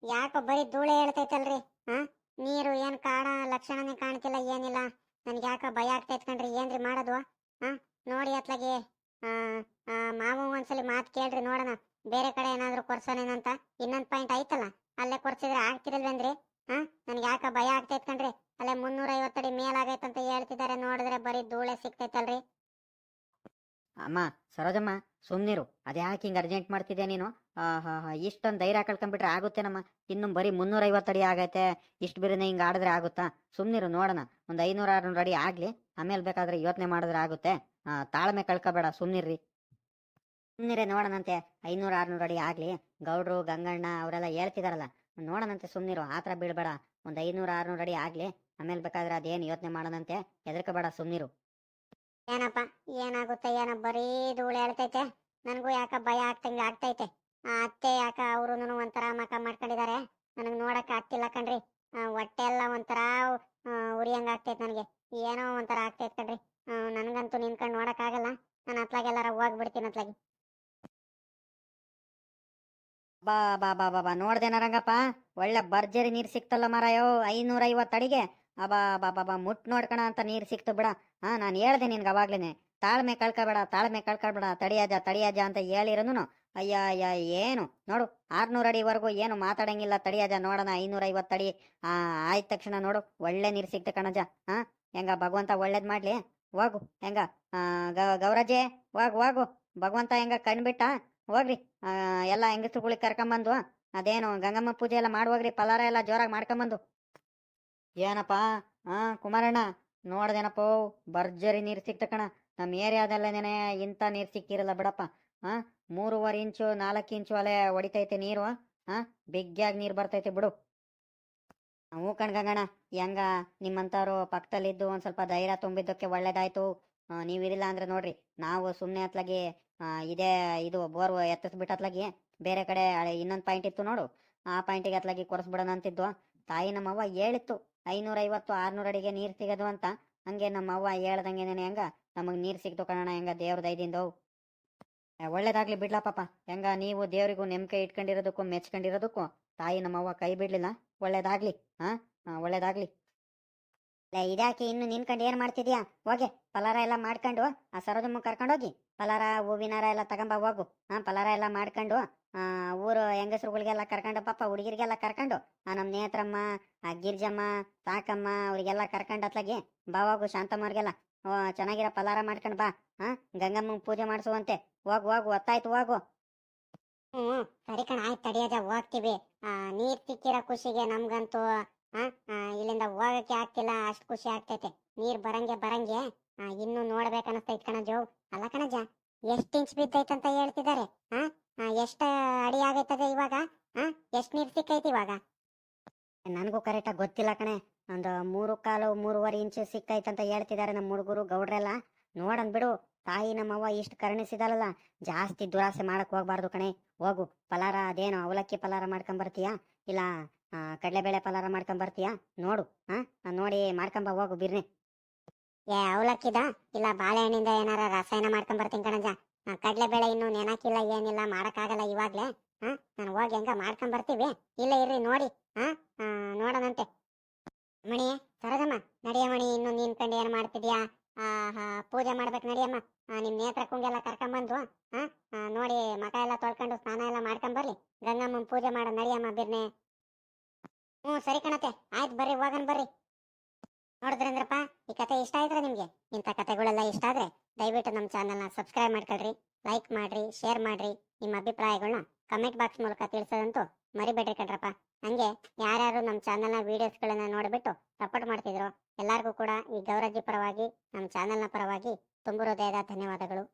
ಯಾಕೋ ಬರೀ ಧೂಳೆ ಹೇಳ್ತೈತಲ್ರಿ? ಹಾ ನೀರು ಏನ್ ಕಾಣ, ಲಕ್ಷಣನೇ ಕಾಣ್ತಿಲ್ಲ, ಏನಿಲ್ಲ. ನನ್ಗೆ ಯಾಕೋ ಭಯ ಆಗ್ತೈತ್ ಕಣ್ರಿ, ಏನ್ರಿ ಮಾಡೋದು? ಹಾ ನೋಡಿ ಅತ್ಲಾಗೆ. ಮಾವ ಒಂದ್ಸಲಿ ಮಾತ್ ಕೇಳ್ರಿ, ನೋಡೋಣ. ಬೇರೆ ಕಡೆ ಏನಾದ್ರು ಕೊರ್ಸೋನೇನಂತ? ಇನ್ನೊಂದ್ ಪಾಯಿಂಟ್ ಐತಲ್ಲ ಅಲ್ಲೇ ಕೊರ್ಸಿದ್ರೆ ಆಗ್ತಿರಲ್ವೇನ್ರಿ? ಹಾ ನನ್ಗೆ ಯಾಕ ಭಯ ಆಗ್ತೈತೆ ಕಣ್ರಿ. ಅಲ್ಲೇ ಮುನ್ನೂರ ಐವತ್ತಡಿ ಅಂತ ಹೇಳ್ತಿದ್ದಾರೆ ನೋಡಿದ್ರೆ ಬರೀ ಧೂಳೆ ಸಿಗ್ತೈತಲ್ರಿ. ಅಮ್ಮ, ಸರೋಜಮ್ಮ ಸುಮ್ನಿರು ಅದ್ಯಾಕೆ ಹಿಂಗೆ ಅರ್ಜೆಂಟ್ ಮಾಡ್ತಿದ್ದೆ ನೀನು? ಇಷ್ಟೊಂದು ಧೈರ್ಯ ಕಳ್ಕೊಂಡ್ಬಿಟ್ರೆ ಆಗುತ್ತೇನಮ್ಮ? ಇನ್ನು ಬರೀ ಮುನ್ನೂರೈವತ್ತು ಅಡಿ ಆಗೈತೆ. ಇಷ್ಟು ಬಿರಿನ ಹಿಂಗೆ ಆಡಿದ್ರೆ ಆಗುತ್ತಾ? ಸುಮ್ನಿರು ನೋಡೋಣ. ಒಂದು ಐನೂರು ಆರುನೂರು ಅಡಿ ಆಗಲಿ. ಆಮೇಲೆ ಬೇಕಾದ್ರೆ ಯೋಚನೆ ಮಾಡಿದ್ರೆ ಆಗುತ್ತೆ. ತಾಳ್ಮೆ ಕಳ್ಕೊಬೇಡ ಸುಮ್ನಿರ್ರಿ ಸುಮ್ನಿರೇ ನೋಡೋಣಂತೆ. ಐನೂರ ಆರುನೂರು ಅಡಿ ಆಗಲಿ. ಗೌಡ್ರು, ಗಂಗಣ್ಣ, ಅವರೆಲ್ಲ ಹೇಳ್ತಿದಾರಲ್ಲ ನೋಡೋಣಂತೆ ಸುಮ್ನಿರು, ಆ ಥರ ಬೀಳ್ಬೇಡ. ಒಂದು ಐನೂರು ಆರುನೂರು ಅಡಿ ಆಗಲಿ, ಆಮೇಲೆ ಬೇಕಾದ್ರೆ ಅದೇನು ಯೋಚನೆ ಮಾಡೋಣಂತೆ ಹೆದರ್ಕೋಬೇಡ ಸುಮ್ನಿರು. ಏನಪ್ಪ, ಏನಾಗುತ್ತೆ, ಏನೋ ಬರೀ ಧೂಳು ಹೇಳ್ತೈತೆ. ನನಗೂ ಯಾಕ ಭಯ ಆಗ್ತಂಗೆ ಆಗ್ತೈತೆ. ಆ ಅತ್ತೆ ಯಾಕ ಅವರು ಒಂಥರ ಮಕ ಮಾಡ್ಕೊಂಡಿದ್ದಾರೆ ನನಗೆ ನೋಡಕ್ ಆಗ್ತಿಲ್ಲ ಕಣ್ರಿ. ಹೊಟ್ಟೆ ಎಲ್ಲ ಒಂಥರ ಉರಿಯಂಗ ಆಗ್ತೈತೆ ನನಗೆ. ಏನೋ ಒಂಥರ ಆಗ್ತೈತೆ ಕಣ್ರಿ. ನನಗಂತೂ ನಿನ್ಕೊಂಡು ನೋಡಕ್ ಆಗಲ್ಲ. ನಾನು ಅತ್ಲಾಗೆಲ್ಲಾರ ಹೋಗ್ಬಿಡ್ತೀನಿ ಅತ್ಲಾಗಿ. ಬಾ ಬಾ ಬಾ ಬಾ ಬಾ ನೋಡ್ದೇನ ರಂಗಪ್ಪ ಒಳ್ಳೆ ಭರ್ಜರಿ ನೀರು ಸಿಕ್ತಲ್ಲ ಮಾರಾಯೋ ಐನೂರ ಐವತ್ತು ಅಡಿಗೆ. ಅಬಾ ಬಾ ಬಾ ಬಾ ಮುಟ್ ನೋಡ್ಕಣ ಅಂತ ನೀರು ಸಿಕ್ತು ಬಿಡ. ಹಾ, ನಾನು ಹೇಳ್ದೆ ನಿನ್ಗೆ ಅವಾಗ್ಲೇನೆ. ತಾಳ್ಮೆ ಕಳ್ಕೊಬೇಡ ತಾಳ್ಮೆ ಕಳ್ಕೊಬೇಡ, ತಡಿಯಾಜ ತಡಿಯಾಜ ಅಂತ ಹೇಳಿರನು ಅಯ್ಯ ಅಯ್ಯ ಏನು? ನೋಡು, ಆರ್ನೂರು ಅಡಿವರೆಗೂ ಏನು ಮಾತಾಡಂಗಿಲ್ಲ, ತಡಿಯಾಜ, ನೋಡೋಣ ಐನೂರ ಐವತ್ತು ಅಡಿ. ಆ, ಆಯ್ತ ತಕ್ಷಣ ನೋಡು, ಒಳ್ಳೆ ನೀರು ಸಿಕ್ತು ಕಣಜ. ಹಾ, ಹೆಂಗ, ಭಗವಂತ ಒಳ್ಳೇದ್ ಮಾಡ್ಲಿ? ಹೋಗು, ಹೆಂಗ? ಗೌರಜೆ, ಹೋಗು ಹೋಗು. ಭಗವಂತ ಹೆಂಗ ಕಣ್ಬಿಟ್ಟ? ಹೋಗ್ರಿ. ಎಲ್ಲ ಹೆಂಗಸ್ರುಗಳಿಗೆ ಕರ್ಕೊಂಬಂದು ಅದೇನು ಗಂಗಮ್ಮ ಪೂಜೆ ಎಲ್ಲ ಮಾಡುವಾಗ್ರಿ, ಪಲಾರ ಎಲ್ಲ ಜೋರಾಗಿ ಮಾಡ್ಕೊಂಬಂದು. ಏನಪ್ಪ? ಹಾ ಕುಮಾರಣ್ಣ, ನೋಡ್ದೇನಪ್ಪ, ಭರ್ಜರಿ ನೀರು ಸಿಕ್ತ ಕಣ ನಮ್ಮ ಏರಿಯಾದಲ್ಲೇನೆ ಇಂಥ ನೀರು ಸಿಕ್ಕಿರಲ್ಲ ಬಿಡಪ್ಪ. ಹಾ ಮೂರುವರೆ ಇಂಚು, ನಾಲ್ಕು ಇಂಚು ಅಲೆ ಹೊಡಿತೈತೆ ನೀರು. ಹಾ ಬಿಗ್ಗಾಗಿ ನೀರು ಬರ್ತೈತೆ ಬಿಡು. ಹ್ಞೂ ಕಣ್ಗಂಗಣ್ಣ ಹೆಂಗ ನಿಮ್ಮಂಥವ್ರು ಪಕ್ಕದಲ್ಲಿದ್ದು ಒಂದು ಸ್ವಲ್ಪ ಧೈರ್ಯ ತುಂಬಿದ್ದಕ್ಕೆ ಒಳ್ಳೇದಾಯ್ತು. ನೀವಿರಿಲ್ಲ ಅಂದ್ರೆ ನೋಡ್ರಿ ನಾವು ಸುಮ್ಮನೆ ಅತ್ಲಾಗಿ ಇದೇ ಇದು ಬೋರ್ ಎತ್ತಿಸ್ಬಿಟ್ಟು ಅತ್ಲಾಗಿ ಬೇರೆ ಕಡೆ ಇನ್ನೊಂದು ಪಾಯಿಂಟ್ ಇತ್ತು ನೋಡು. ಆ ಪಾಯಿಂಟಿಗೆ ಅತ್ಲಾಗಿ ಕೊರೆಸ್ಬಿಡೋಣ ಅಂತಿದ್ವು. ತಾಯಿ ನಮ್ಮವ್ವ ಹೇಳಿತ್ತು ಐನೂರ ಐವತ್ತು ಆರ್ನೂರು ಅಡಿಗೆ ನೀರು ಸಿಗೋದು ಅಂತ. ಹಂಗೆ ನಮ್ಮವ್ವ ಹೇಳ್ದಂಗೆ ಹೆಂಗ ನಮಗೆ ನೀರು ಸಿಕ್ತು ಕಣೋಣ ಹೆಂಗ ದೇವ್ರ ದೈದಿಂದ ಒಳ್ಳೇದಾಗ್ಲಿ ಬಿಡ್ಲಾ ಪಾಪ. ಹೆಂಗ ನೀವು ದೇವ್ರಿಗೂ ನೆಮ್ಕೆ ಇಟ್ಕೊಂಡಿರೋದಕ್ಕೂ ಮೆಚ್ಕೊಂಡಿರೋದಕ್ಕೂ ತಾಯಿ ನಮ್ಮವ್ವ ಕೈ ಬಿಡ್ಲಿಲ್ಲ. ಒಳ್ಳೇದಾಗ್ಲಿ ಹಾ, ಒಳ್ಳೇದಾಗ್ಲಿ. ಲೇ, ಇದ್ಯಾಕೆ ಇನ್ನು ನಿನ್ಕಂಡು ಏನ್ ಮಾಡ್ತಿದ್ಯಾ? ಹೋಗೆ ಪಲಾರ ಎಲ್ಲ ಮಾಡ್ಕೊಂಡು ಆ ಸರೋಜಮ್ಮ ಕರ್ಕೊಂಡೋಗಿ ಪಲಾರ ಹೂವಿನಾರ ಎಲ್ಲ ತಗೊಂಬ ಹೋಗು. ಹಾ ಪಲಾರ ಎಲ್ಲ ಮಾಡ್ಕೊಂಡು ಆ ಊರು ಹೆಂಗಸ್ರುಗಳಿಗೆಲ್ಲ ಕರ್ಕೊಂಡು ಪಾಪ ಹುಡುಗಿರಿಗೆಲ್ಲ ಕರ್ಕೊಂಡು ಆ ನಮ್ಮ ನೇತ್ರಮ್ಮ ಆ ಗಿರ್ಜಮ್ಮ ತಾಕಮ್ಮ ಅವ್ರಿಗೆಲ್ಲ ಕರ್ಕೊಂಡು ಅತ್ಲಾಗಿ ಬಾ ಹೋಗು ಶಾಂತಮ್ಮವ್ರಿಗೆಲ್ಲ. ಓ ಚೆನ್ನಾಗಿರೋ ಪಲಾರ ಮಾಡ್ಕೊಂಡು ಬಾ. ಹಾ ಗಂಗಮ್ಮ ಪೂಜೆ ಮಾಡಿಸುವಂತೆ. ಹೋಗು ಹೋಗು ಒತ್ತಾಯ್ತು ಹೋಗು. ಹ್ಮ್ ಸರಿ ಕಣ ಆಯ್ತು ತಡಿಯೋದ ಹೋಗ್ತೀವಿ. ನೀರ್ ತಿಕ್ಕಿರೋ ಖುಷಿಗೆ ನಮ್ಗಂತೂ ಇಲ್ಲಿಂದ ಹೋಗಕ್ಕೆ ಆಗ್ತಿಲ್ಲ ಅಷ್ಟು ಖುಷಿ ಆಗ್ತೈತೆ. ನೀರ್ ಬರಂಗೆ ಬರಂಗೆ. ಇನ್ನು ನೋಡ್ಬೇಕನ್ನಿಸ್ತೈತ್ ಜೋ ಅಲ್ಲ ಕಣಜ ಎಷ್ಟ್ ಇಂಚ್ ಬಿದ್ದೈತಂತ ಹೇಳ್ತಿದ್ದಾರೆ ಆ, ಎಷ್ಟ ಅಡಿ ಆಗೈತದೆ ಇವಾಗ? ಹಾ ಎಷ್ಟ್ ನೀರ್ ಸಿಕ್ಕೈತಿ ಇವಾಗ? ನನಗೂ ಕರೆಕ್ಟಾಗಿ ಗೊತ್ತಿಲ್ಲ ಕಣೆ. ಒಂದು ಮೂರು ಕಾಲು ಮೂರುವರೆ ಇಂಚು ಸಿಕ್ಕೈತಂತ ಹೇಳ್ತಿದ್ದಾರೆ ನಮ್ಮ ಹುಡುಗರು ಗೌಡ್ರೆಲ್ಲ. ನೋಡನ್ ಬಿಡು ತಾಯಿ ನಮ್ಮವ್ವ ಇಷ್ಟು ಕರುಣಿಸಿದಲ್ಲ ಜಾಸ್ತಿ ದುರಾಸೆ ಮಾಡಕ್ ಹೋಗ್ಬಾರ್ದು ಕಣೆ. ಹೋಗು ಪಲಾರ ಅದೇನು ಅವಲಕ್ಕಿ ಪಲಾರ ಮಾಡ್ಕೊಂಡ್ ಬರ್ತೀಯಾ? ಇಲ್ಲ ಕಡ್ಲೆಬೇಳೆ ಪಲಾರ ಮಾಡ್ಕೊಂಡ್ ಬರ್ತೀಯಾ? ನೋಡು ಹಾ ನೋಡಿ ಮಾಡ್ಕೊಂಬ ಹೋಗು, ಬಿರ್ನೆ. ಏ, ಅವಲಕ್ಕಿದ? ಇಲ್ಲ, ಬಾಳೆಹಣ್ಣಿಂದ ಏನಾರ ರಸಾಯನ ಮಾಡ್ಕೊಂಡ್ ಬರ್ತೀನಿ ಕಣಜ. ಕಡ್ಲೆಬೇಳೆ ಇನ್ನು ನೆನಕಿಲ್ಲ, ಏನಿಲ್ಲ, ಮಾಡಕ್ಕಾಗಲ್ಲ ಇವಾಗ್ಲೇ. ಹಾ ನಾನು ಹೋಗಿ ಹೆಂಗ ಮಾಡ್ಕೊಂಡ್ ಬರ್ತೀವಿ. ಇಲ್ಲ ಇರ್ರಿ, ನೋಡಿ ಹಾ ನೋಡೋಣಂತೆ. ಮಣಿ ಸರದಮ್ಮ ನಡಿಯ ಮಣಿ ಇನ್ನು ನೀನ್ ಕಂಡು ಏನ್ ಮಾಡ್ತಿದ್ಯಾ? ಪೂಜೆ ಮಾಡ್ಬೇಕು ನಡಿಯಮ್ಮ ನಿಮ್ ನೇತ್ರ ಕುಂಗೆಲ್ಲ ಕರ್ಕೊಂಬಂದು ಹಾ ನೋಡಿ ಮಕ ಎಲ್ಲ ತೊಳ್ಕೊಂಡು ಸ್ನಾನ ಎಲ್ಲ ಮಾಡ್ಕೊಂಡ್ ಬರ್ಲಿ. ಪೂಜೆ ಮಾಡೋ ನಡಿಯಮ್ಮ ಬಿರ್ನೆ. ಹ್ಞೂ, ಸರಿ ಕಣತೆ ಆಯ್ತು ಬರ್ರಿ, ಹೋಗನ್ ಬರ್ರಿ. ನೋಡಿದ್ರಂದ್ರಪ್ಪ, ಈ ಕತೆ ಇಷ್ಟ ಆಯ್ತಾ ನಿಮ್ಗೆ? ಇಂಥ ಕತೆಗಳೆಲ್ಲ ಇಷ್ಟ ಆದ್ರೆ ದಯವಿಟ್ಟು ನಮ್ಮ ಚಾನಲ್ನ ಸಬ್ಸ್ಕ್ರೈಬ್ ಮಾಡ್ಕೊಳ್ರಿ, ಲೈಕ್ ಮಾಡ್ರಿ, ಶೇರ್ ಮಾಡ್ರಿ. ನಿಮ್ಮ ಅಭಿಪ್ರಾಯಗಳನ್ನ ಕಮೆಂಟ್ ಬಾಕ್ಸ್ ಮೂಲಕ ತಿಳಿಸೋದಂತೂ ಮರಿಬೇಡ್ರಿ ಕಣ್ರಪ್ಪ. ಹಂಗೆ ಯಾರ್ಯಾರು ನಮ್ಮ ಚಾನಲ್ನ ವೀಡಿಯೋಸ್ಗಳನ್ನ ನೋಡಿಬಿಟ್ಟು ಸಪೋರ್ಟ್ ಮಾಡ್ತಿದ್ರು ಎಲ್ಲರಿಗೂ ಕೂಡ ಈ ಗೌರಜಿ ಪರವಾಗಿ, ನಮ್ಮ ಚಾನಲ್ನ ಪರವಾಗಿ ತುಂಬು ಹೃದಯದ ಧನ್ಯವಾದಗಳು.